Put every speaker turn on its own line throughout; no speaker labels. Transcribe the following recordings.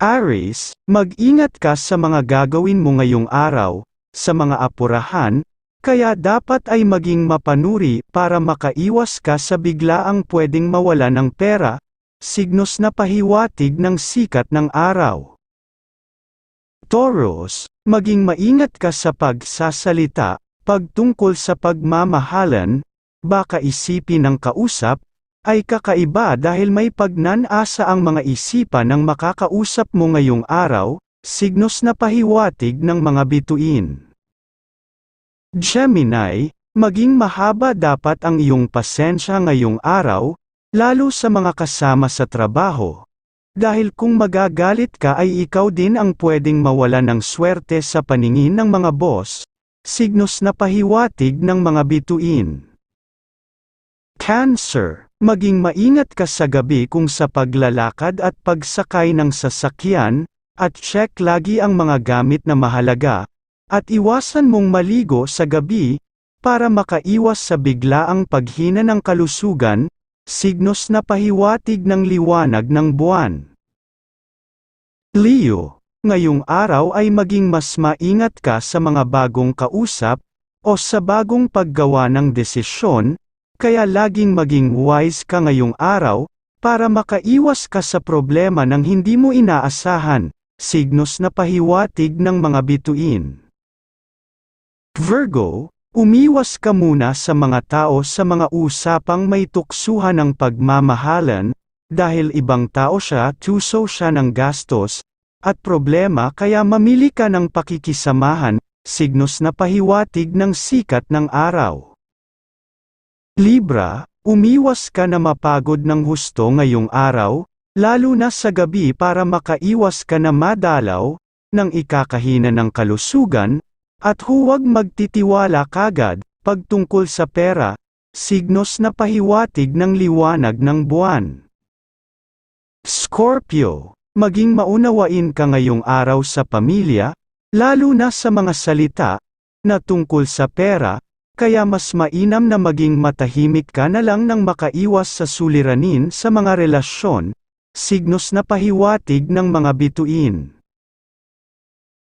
Aries, mag-ingat ka sa mga gagawin mo ngayong araw, sa mga apurahan, kaya dapat ay maging mapanuri para makaiwas ka sa biglaang pwedeng mawala ng pera, signos na pahiwatig ng sikat ng araw. Taurus, maging maingat ka sa pagsasalita, pagtungkol sa pagmamahalan, baka isipin ng kausap, ay kakaiba dahil may pagnanasa ang mga isipan ng makakausap mo ngayong araw, signos na pahiwatig ng mga bituin. Gemini, maging mahaba dapat ang iyong pasensya ngayong araw, lalo sa mga kasama sa trabaho. Dahil kung magagalit ka ay ikaw din ang pwedeng mawala ng swerte sa paningin ng mga boss, signos na pahiwatig ng mga bituin. Cancer, maging maingat ka sa gabi kung sa paglalakad at pagsakay ng sasakyan, at check lagi ang mga gamit na mahalaga, at iwasan mong maligo sa gabi, para makaiwas sa biglaang paghina ng kalusugan, signos na pahiwatig ng liwanag ng buwan. Leo, ngayong araw ay maging mas maingat ka sa mga bagong kausap, o sa bagong paggawa ng desisyon, kaya laging maging wise ka ngayong araw, para makaiwas ka sa problema ng hindi mo inaasahan, signos na pahiwatig ng mga bituin. Virgo, umiwas ka muna sa mga tao sa mga usapang may tuksuhan ng pagmamahalan, dahil ibang tao siya tuso siya ng gastos, at problema kaya mamili ka ng pakikisamahan, signos na pahiwatig ng sikat ng araw. Libra, umiwas ka na mapagod ng husto ngayong araw, lalo na sa gabi para makaiwas ka na madalaw, ng ikakahina ng kalusugan, at huwag magtitiwala kagad, pagtungkol sa pera, signos na pahiwatig ng liwanag ng buwan. Scorpio, maging maunawain ka ngayong araw sa pamilya, lalo na sa mga salita, na tungkol sa pera, kaya mas mainam na maging matahimik ka na lang nang makaiwas sa suliranin sa mga relasyon, signos na pahiwatig ng mga bituin.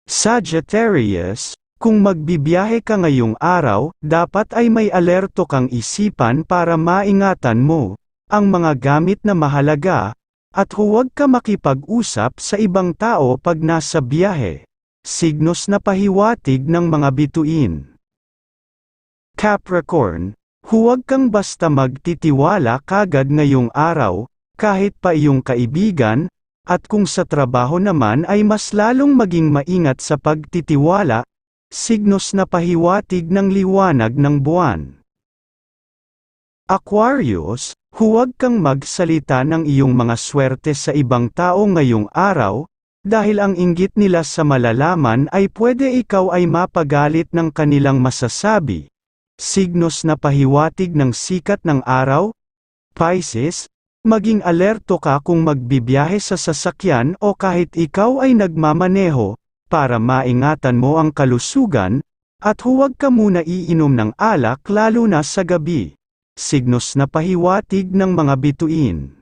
Sagittarius, kung magbibiyahe ka ngayong araw, dapat ay may alerto kang isipan para maingatan mo, ang mga gamit na mahalaga, at huwag ka makipag-usap sa ibang tao pag nasa biyahe, signos na pahiwatig ng mga bituin. Capricorn, huwag kang basta magtitiwala kagad ngayong araw, kahit pa iyong kaibigan, at kung sa trabaho naman ay mas lalong maging maingat sa pagtitiwala, signos na pahiwatig ng liwanag ng buwan. Aquarius, huwag kang magsalita ng iyong mga swerte sa ibang tao ngayong araw, dahil ang inggit nila sa malalaman ay pwede ikaw ay mapagalit ng kanilang masasabi, Signos na pahiwatig ng sikat ng araw? Pisces, maging alerto ka kung magbibiyahe sa sasakyan o kahit ikaw ay nagmamaneho, para maingatan mo ang kalusugan, at huwag ka muna iinom ng alak lalo na sa gabi. Signos na pahiwatig ng mga bituin.